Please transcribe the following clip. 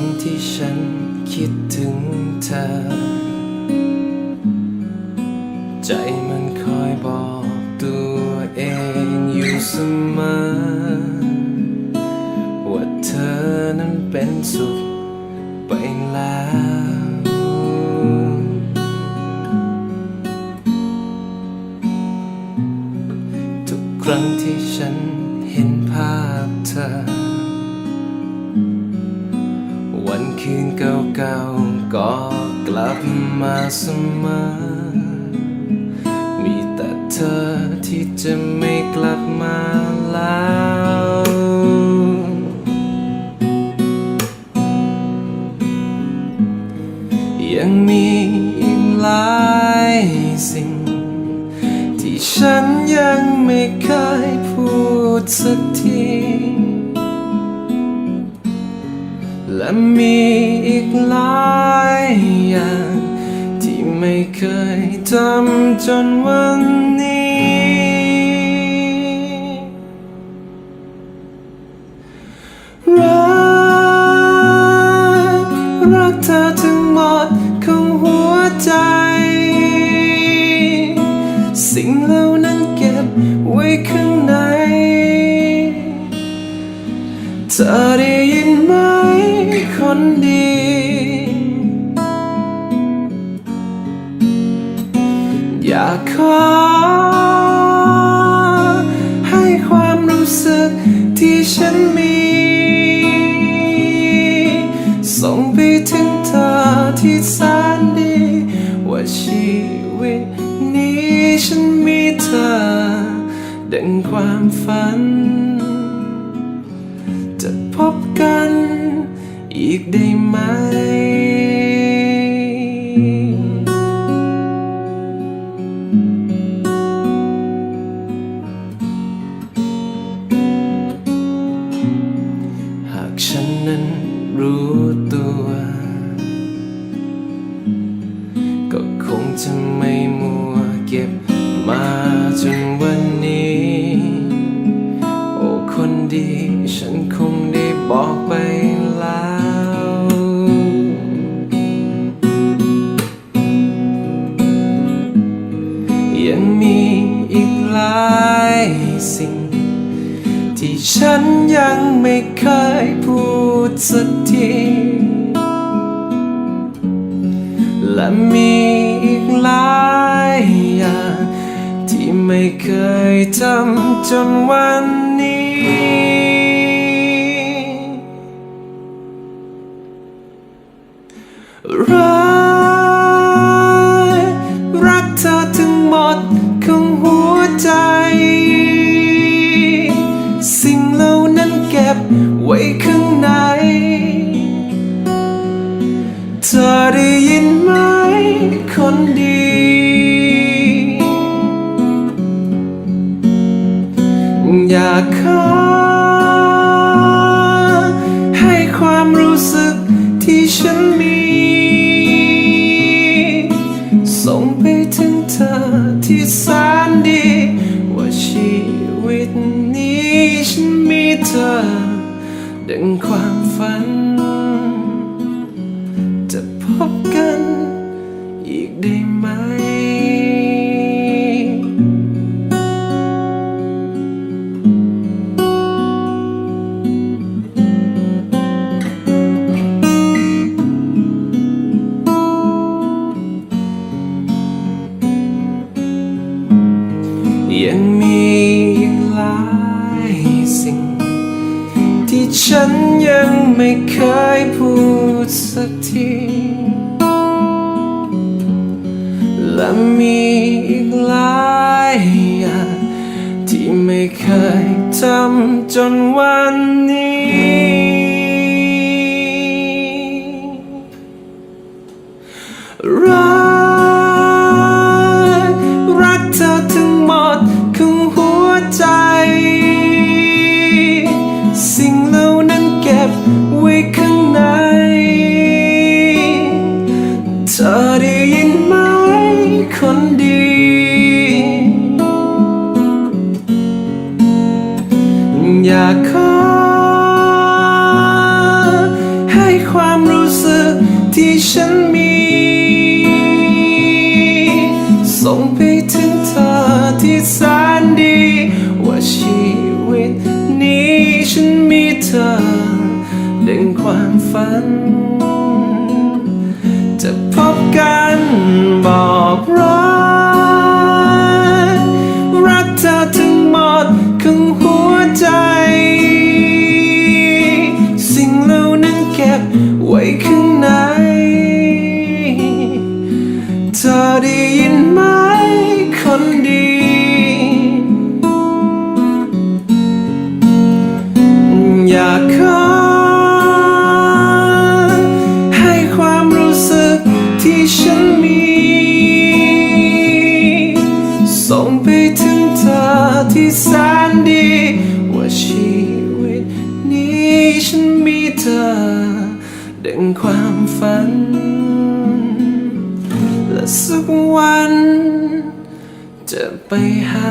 รั้งที่ฉันคิดถึงเธอ ใจมันคอยบอกตัวเองอยู่เสมอ ว่าเธอนั้นเป็นสุขไปแล้ว ทุกครั้งที่ฉันเห็นภาพเธอ คืนเก่าๆ ก็กลับมาเสมอ มีแต่เธอที่จะไม่กลับมาแล้วยังมีอีกหลายสิ่ง ที่ฉันยังไม่เคยพูดสักที และมีอีกหลายอย่าง ที่ไม่เคยทำจนวันนี้ รัก รักเธอทั้งหมดของหัวใจ สิ่งเหล่านั้นเก็บไว้ข้างใน เธอได้ คนดี อยากขอ ให้ความรู้สึกที่ฉันมี ส่งไปถึงเธอที่แสนดี ว่าชีวิตนี้ฉันมีเธอ ดังความฝัน จะพบกัน อีกได้ไหม ที่ฉันยังไม่เคยพูดสักที และมีอีกหลายอย่าง ที่ไม่เคยทำจนวันนี้ รักรักเธอทั้งหมดของหัวใจ ว้ข้างใน เธอได้ยินไหมคนดี อยากขอให้ความรู้สึกที่ฉัน ดังความฝัน จะพบกันอีกได้ไหม ยังมีอีกหลายสิ่ง ฉันยังไม่เคยพูดสักที และมีอีกหลายอย่าง ที่ไม่เคยทำจนวันนี้ รัก ที่ฉันมี ส่งไปถึงเธอที่แสนดี ว่าชีวิตนี้ฉันมีเธอดังความฝัน จะพบกันบอกรัก รักเธอทั้งหมดของหัว มี ส่งไปถึงเธอที่แสนดี ว่าชีวิตนี้ฉันมีเธอ ดังความฝัน และสักวันจะไปหา